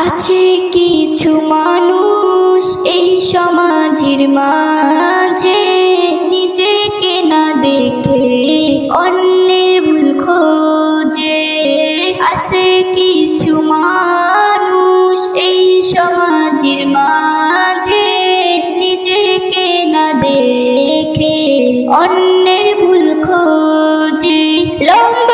আছে কিছু মানুষ এই সমাজের মাঝে নিজেকে না দেখে অন্যের ভুল খোঁজে। আছে কিছু মানুষ এই সমাজের মাঝে নিজেকে না দেখে অন্যের ভুল খোঁজে। লম্বা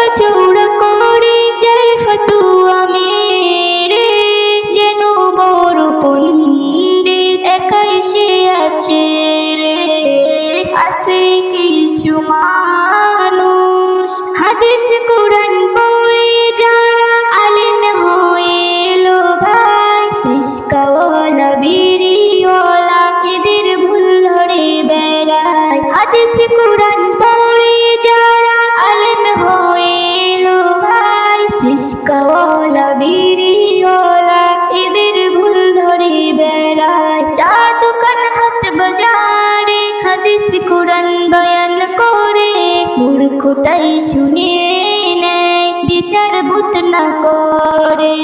তাই শুনে নেয়, বিচার বুত না করে,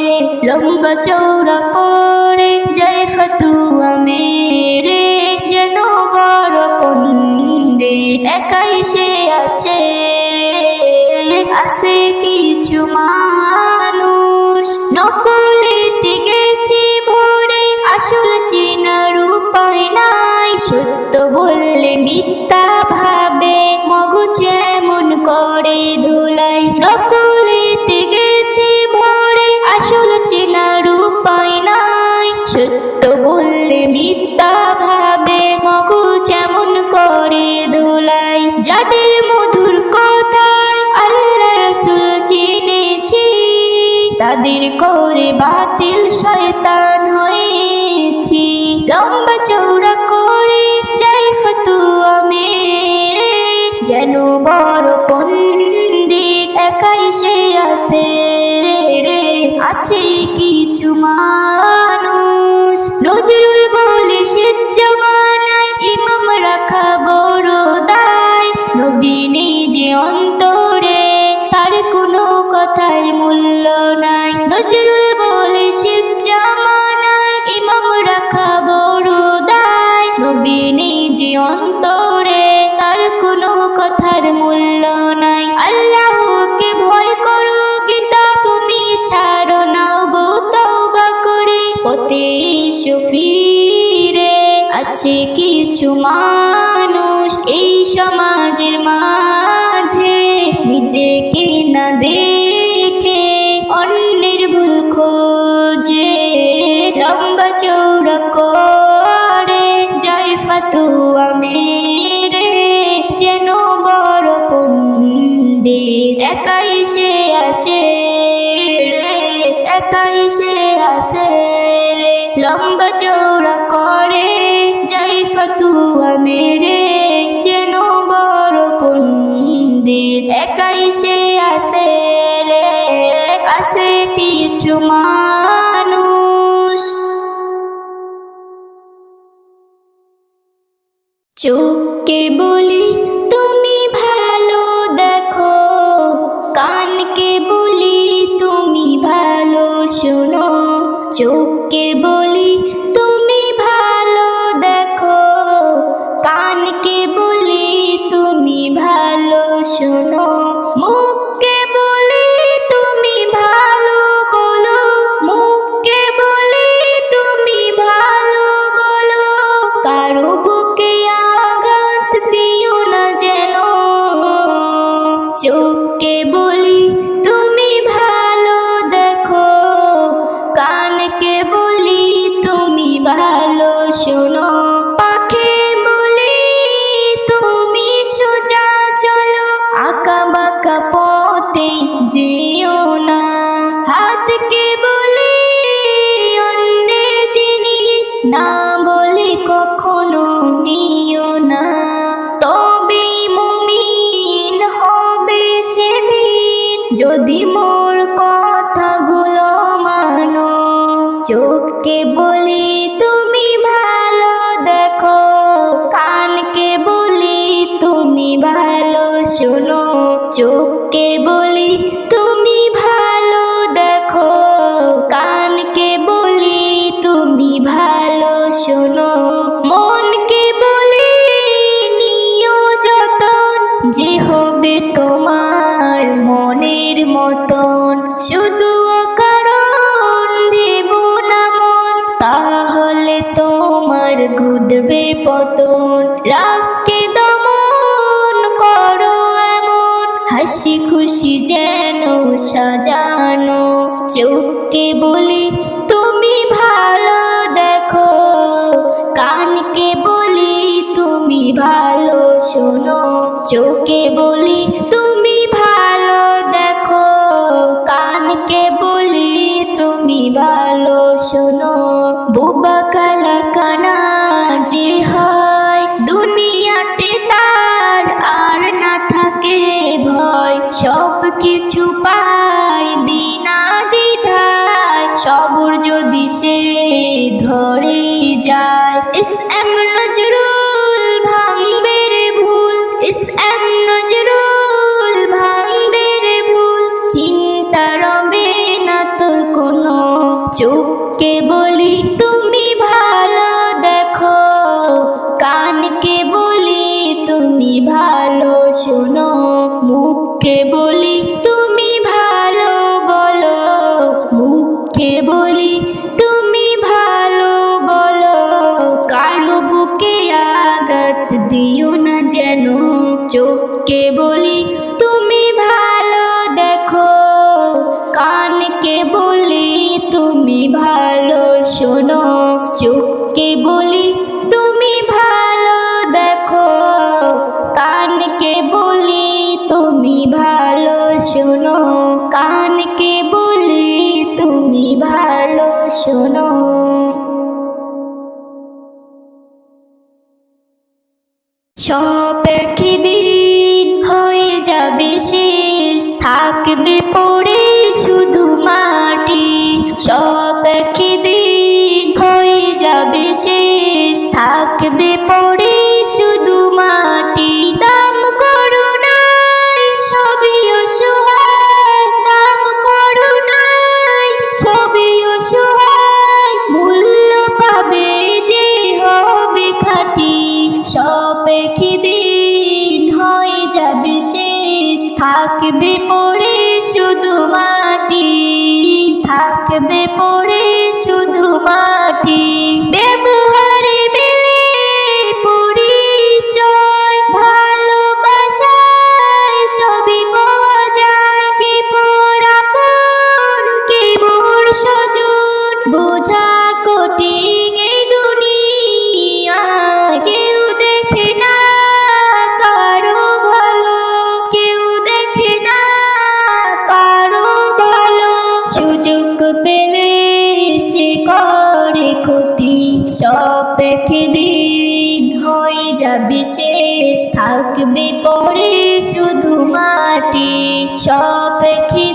লম্বা চৌড়া করে, জয় ফতুয়া মেরে, যেন বড় পন্ডে একাই সে আছে। আছে কিছু মানুষ নকলেতে গেছি ভরে আসল চেনার উপায় নাই। সত্য বললে মিথ্যা বললে, মিথ্যা ভাবে মগজ এমন করে ধুলাই, যাদের মধুর কথায় আল্লাহ রসুল চিনেছি তাদের করে বাতিল শয়তান আছে কিছু মানুষ এই সমাজের মাঝে। নিজেকে না দেখে অন্যের ভুল খোঁজে। লম্বা চৌড়া করে জয় ফাতুয়া মেরে। যেন বড় পণ্ডিত একাই সে আছে রে, একাই সে আছে রে। লম্বা করে ফাতুয়া মেরে যেন বড় পণ্ডিত। একাই সে আছে রে, আছে কিছু মানুষ। চোখকে বলি তুমি ভালো দেখো, কানকে বলি তুমি ভালো শোনো। চোখকে বলি ভালো মোর কথাগুলো মানো চোখকে বলি के बोली तुम भा বাদ দিও না যেন চোখকে বলি, তুমি ভালো দেখো। কানকে বলি, তুমি ভালো শোনো। চোখকে বলি, তুমি ভালো দেখো। কানকে বলি, তুমি ভালো শোনো। সব একই দিন হয়ে যাবে শেষ। থাকবে পর মাটি সব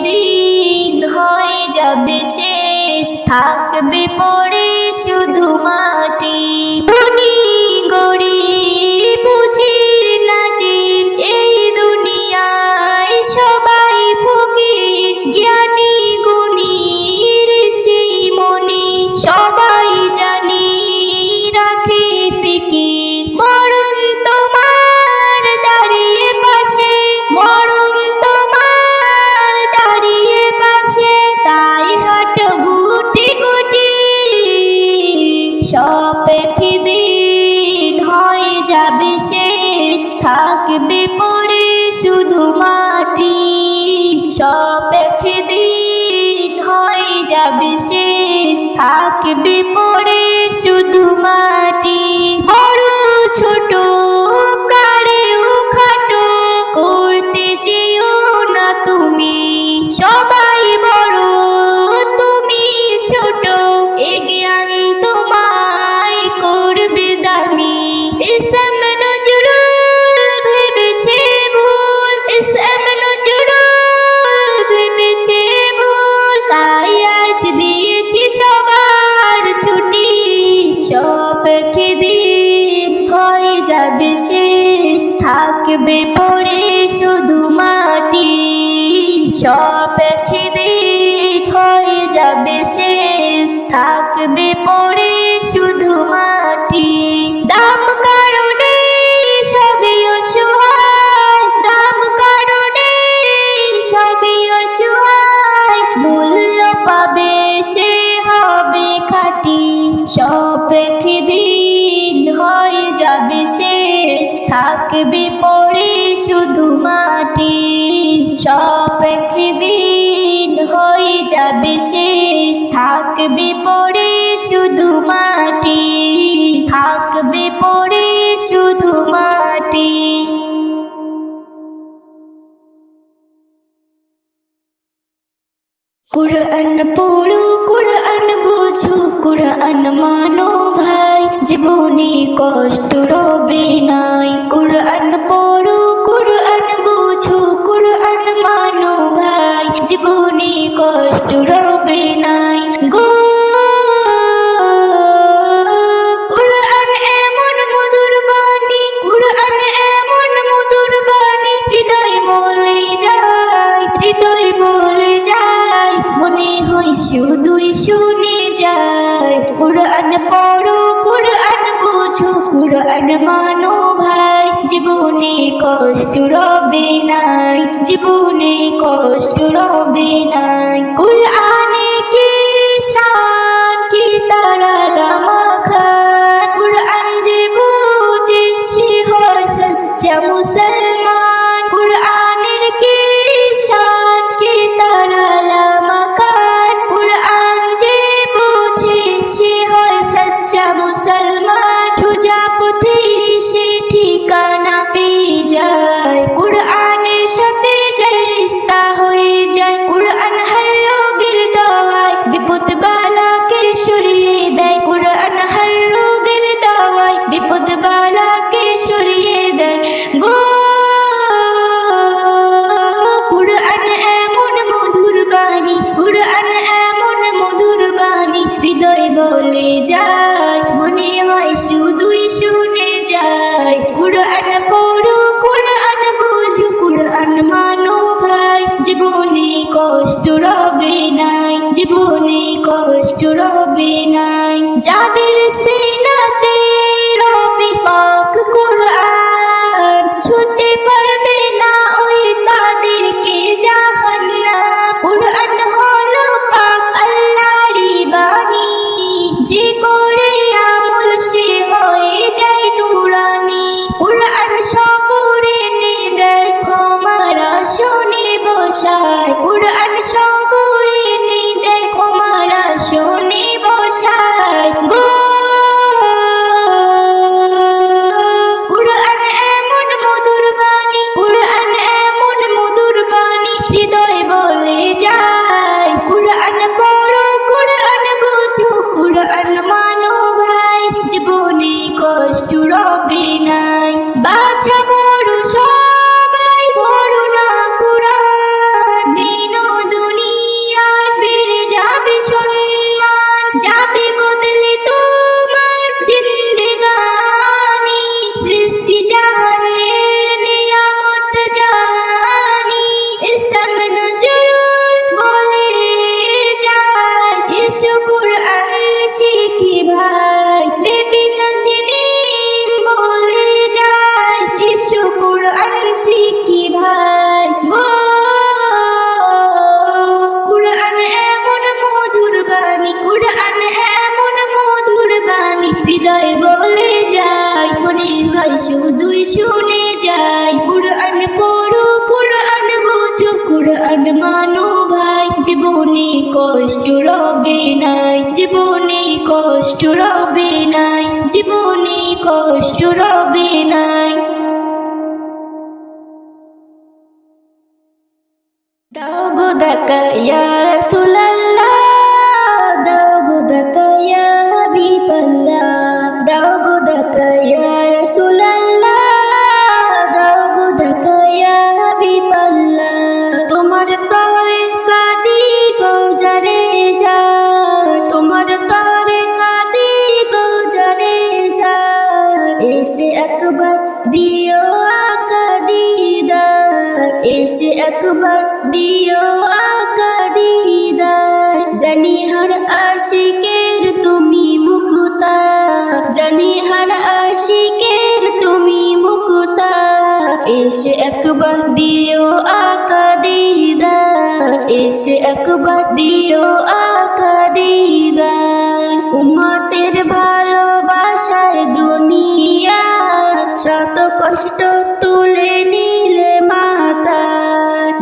দিন হয়ে যাবে শেষ। থাকবে পড়ে শুধু মাটি। গড়ি থাকবে পড়ে বিশেষ থাকবি পড়ি শুধু মাটি। সব পৃথিবীন হয়ে যাবে শেষ। থাকবি পড়ি শুধু মাটি। থাকবি পড়ি শুধু মাটি। কুরআন পড়ো, কুরআন বুঝো, কুরআন মানো ভাই। জীবনে কষ্ট রবে নাই। কুরআন পড়ো, কুরআন বুঝো, কুরআন মানো ভাই। জীবনে কষ্ট রবে নাই। গো কুরআন পড়ো, কুরআন বুঝো, কুরআন মানো ভাই। জীবনে কষ্ট রবে নাই, জীবনে কষ্ট রবে নাই। কুরআনের কি শান, কি তারা লামা যায়, মনে হয় শুধুই শুনে যায়। কুরআন পড়ো, কুরআন বুঝো, কুরআন মানো ভাই। জীবনে কষ্ট রবে নাই, জীবন partido. সবাই শুধুই শুনে যায় কোরআন পড়ো, কোরআন বোঝো, কোরআন মানো ভাই। জীবনে কষ্ট রবে নাই, জীবনে কষ্ট রবে নাই, জীবনে কষ্ট রবে নাই। দাও গো দাকা এসে একবার দিও আকা দিদার। এসে একবার দিও আকা দিদার। উমাতের ভালোবাসায় দুনিয়া শত কষ্ট তুলে নিলে মাতা।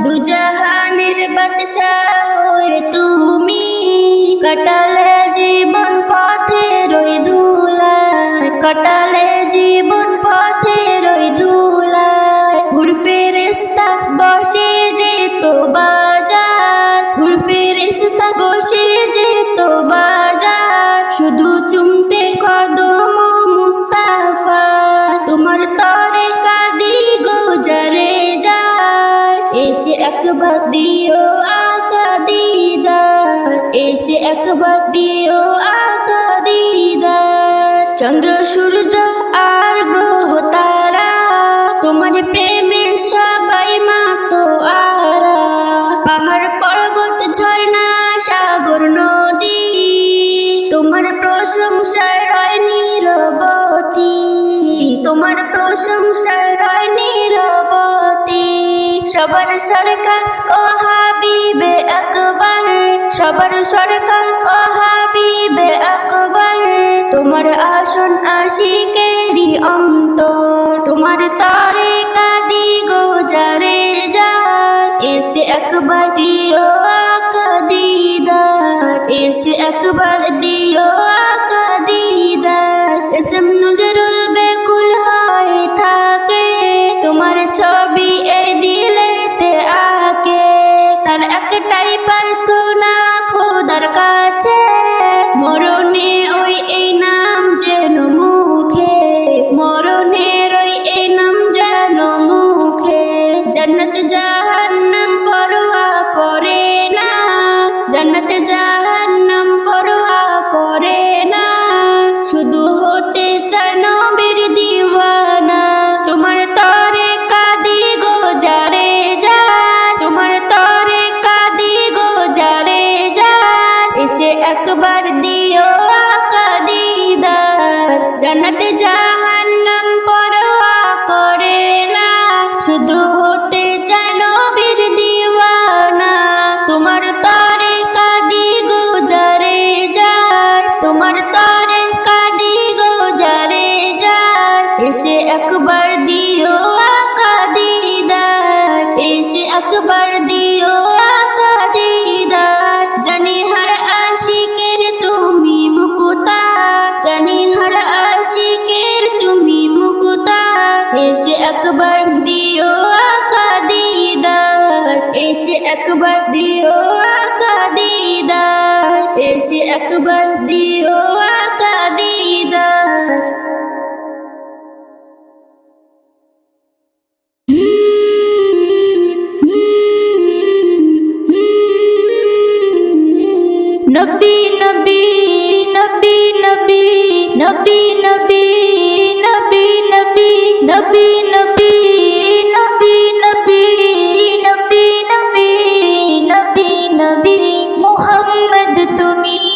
দুজাহানের বাদশা হয়ে তুমি কাটালে জীবন পথে রই দুলা কাটা এসে একবার দিও আকা দিদার। চন্দ্র, সূর্য আর গ্রহ তারা, তোমার প্রেমে সবাই মাতো আরা। পাহাড়, পর্বত, ঝর্ণা, সাগর, নদী, তোমার প্রশংসায় রয় নীরবতী। তোমার প্রশংসায় রয় নীরবতী। সবার সরকার ও হাবিবে আকবর সবার সরকার, ও হাবিবে আকবর। তোমার আসন আশিকেরি অন্তর। তোমার তারে কাদি গোজারে যার। এসে একবার দিও আকা দিদার। এসে একবার দিও আকা দিদার। এসম নজরুল বেকুল হয়ে থাকে। তোমার ছবি এই দিলেতে আকে। তার একটাই প্রার্থনা এসে একবার দিও আকা দিদার, এসে একবার দিও আকা দিদার। জানি হর আশিকের তুমি মুকুতা, জানি হর আশিকের তুমি মুকুতা। এসে একবার দিও আকা দিদার, এসে একবার দিও আকা দিদার। এসে একবার দিও আকা নবী নবী নবী নবী নবী নবী নবী নবী নবী নবী নবী নবী নবী নবী নবী নবী মোহাম্মদ তুমি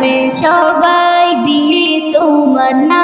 যাবে সবাই দিয়ে তোমার নারা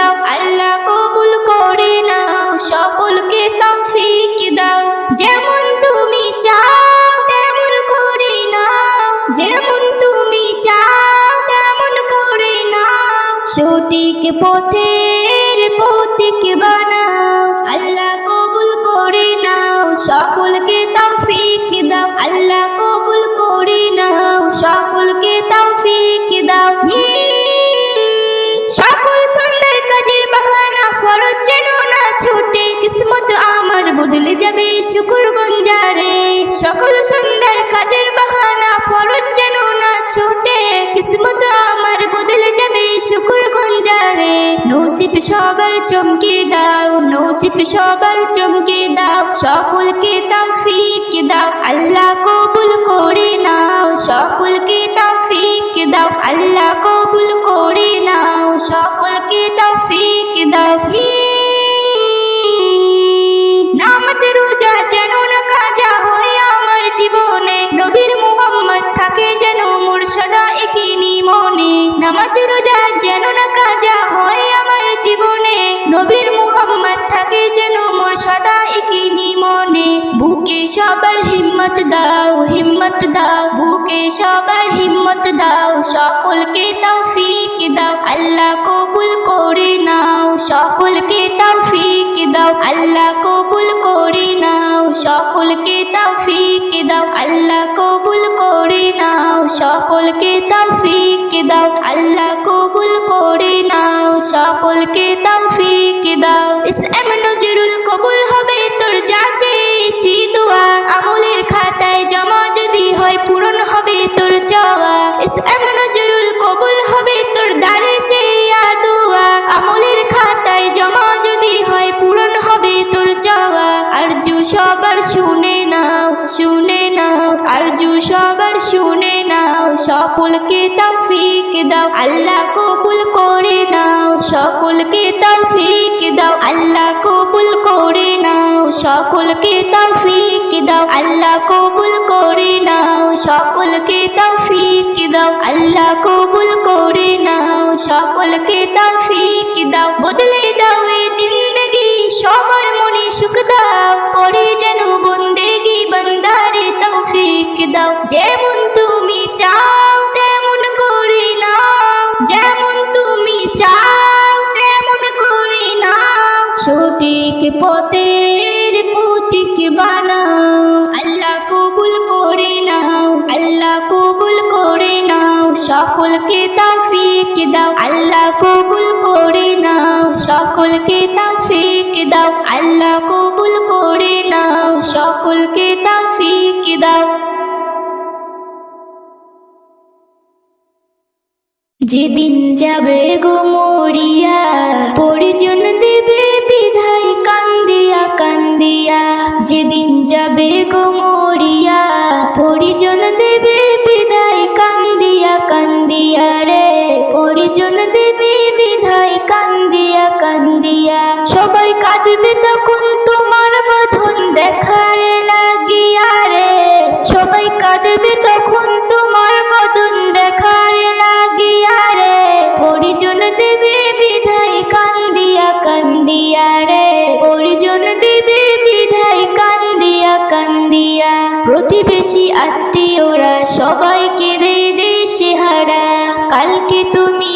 দাও, আল্লাহ কবুল করে নাও, সকলকে তৌফিক দাও। যেমন তুমি চাও, তেমন করে নাও। যেমন তুমি চাও, তেমন করে নাও। সঠিক পথের পথিক বানাও, আল্লাহ কবুল করে নাও, সকলকে তৌফিক দাও। আল্লাহ কবুল করে নাও, সকলকে তৌফিক দাও। বদলে যাবে শুকুর গঞ্জারে। সকল সুন্দর কাজের বাহানা ফরজ যেন না ছোটে। কিসমত আমার বদলে যাবে শুকুর গঞ্জারে। নসিব সবার চমকে দাও, নসিব সবার চমকে দাও। সকলকে তৌফিক দাও, আল্লাহ কবুল করে নাও। সকলকে তৌফিক দাও, আল্লাহ কবুল করে নাও। সকলকে তাও ফিক দাও। নামাজ যেন না কাজা হয় আমার জীবনে। নবীর মুহাম্মদ থাকে যেন মোর সদা একই মনে, বুকে সবার হিম্মত দাও হিম্মত দাও, বুকে সবার হিম্মত দাও, সকলকে তৌফিক দাও, আল্লাহ কবুল করে নাও, সকলকে তৌফিক দাও, আল্লাহ কবুল করে নাও, সকলকে তৌফিক দাও, আল্লাহ কবুল করে নাও, সকলকে তৌফিক দাও, আল্লাহ কবুল করে নাও, সকলকে তৌফিক দাও। ইসলাম নজরুল কবুল হবে তোর যাচে সিদুয়া আমলের খাতায় জমা সকলকে তৌফিক দাও। আল্লাহ কবুল করে নাও। সকলকে তৌফিক দাও। আল্লাহ কবুল করে নাও। সকলকে তৌফিক দাও। বদলে দাও এই জিন্দগি। সবার মনে সুখ দাও। করে যেন বন্দেগি বন্দারে তৌফিক দাও। যেমন তুমি চাও, তেমন করে নাও। যেমন তুমি চাও, তেমন করে নাও। সঠিক পথের সকলকে তৌফিক দাও। আল্লাহ কবুল করে নাও। সকলকে তৌফিক দাও। আল্লাহ কবুল করে নাও। সকলকে তাফিক দাও। যেদিন যাবে গো মরিয়া, পরিজন দেবে বিধায় কান্দিয়া কান্দিয়া। যেদিন সবাই তখন তোমার বধন দেখার লাগিয়া রে। সবাই কাঁদবে তখন তোমার বদন দেখার লাগিয়া রে। পরিজন দেবে বিধায় কান্দিয়া কান্দিয়া রে। পরিজন দেবে বিধায় কান্দিয়া কান্দিয়া। প্রতিবেশী আত্মীয়রা সবাই কেঁদে দেশে হারা। কালকে তুমি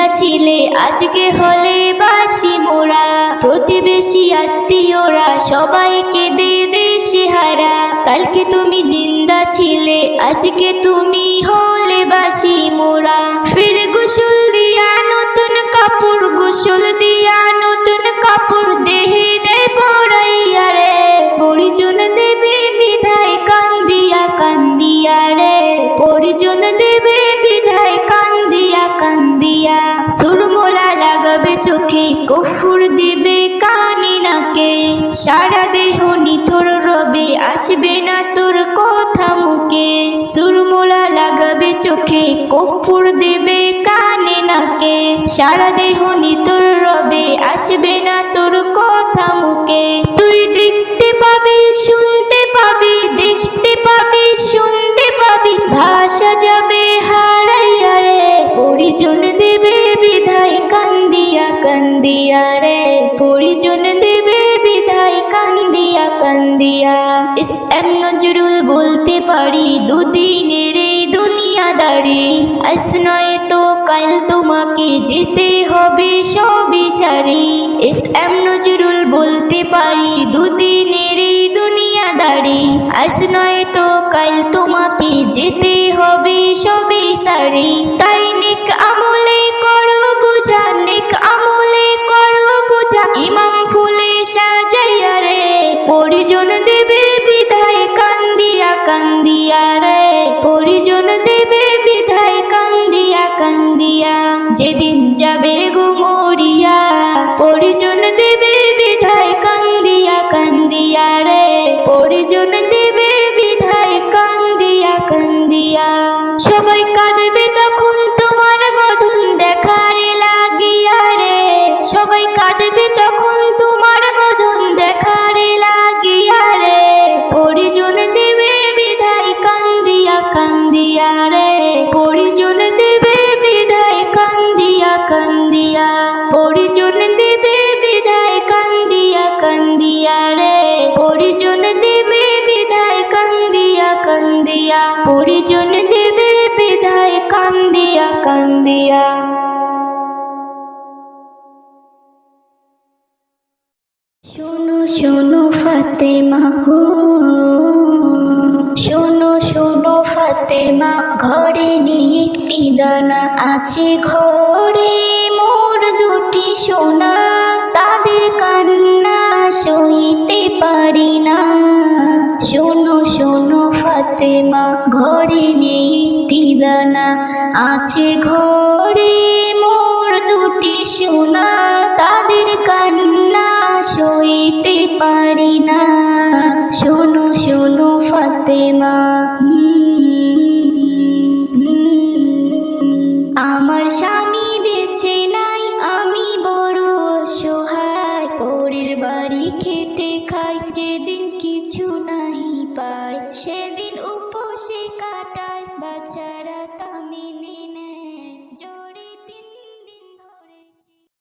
জিন্দা ছিলে আজকে হলে বাসি মোরা। প্রতিবেশী আত্মীয়রা সবাই কেঁদে দেশে হারা কালকে তুমি জিন্দা ছিলে, আজকে তুমি হলে বাসি মোরা। ফের গোসল দিয়া নতুন কাপড়, গোসল দিয়া নতুন কাপড়, দেহে দে পড়াইয়া রে। পরিজন বিধায় কান্দিয়া রে। পরিজন দেবে বিধায় কান্দিয়া কান্দিয়া। সুরমোলা লাগাবে চোখে, কফুর দিবে কানে নাকে। সারা দেহ নিথর রবে, আসবে না তোর কথা মুখে। সুরমোলা চোখে, কফুর দেবে কানে নাকে। সারা দেহ নিতর রবে, আসবে না তোর কথা মুখে। তুই দেখতে পাবি, শুনতে পাবি পাবি শুনতে পাবি ভাষা যাবে হারাইয়া রে পরিজন দেবে বিধায় কান্দিয়া কান্দিয়া রে। কান্দিয়া। ইস, এম নজরুল বলতে পারি, দুদিনের এই দুনিয়াদারি। আজ নয় তো কাল তোমাকে যেতে হবে সবই সারি। এস এম নজরুল বলতে পারি, দুদিনের এই দুনিয়াদারি। আজ নয় তো কাল তোমাকে যেতে হবে সবই সারি। তাই নেক আমলে করো বুঝা নেক আমলে করো বুঝা ইমাম ফুলে সাজাইয়া রে পরিজন দেবে বিধায় কান্দিয়া কান্দিয়া রে। পরিজন দেবে বিধায় কান্দিয়া কান্দিয়া। যেদিন যাবে গো ফাতেমা, হো। শোনো শোনো ফাতেমা, ঘরে নিয়ে একটি দানা আছে। ঘরে মোর দুটি সোনা, তাদের কান্না সইতে পারি না। শোনো শোনো ফাতেমা, ঘরে নিয়ে একটি দানা আছে। ঘরে মোর দুটি সোনা, তাদের সইতে পারি না। শোনো শোনো ফাতেমা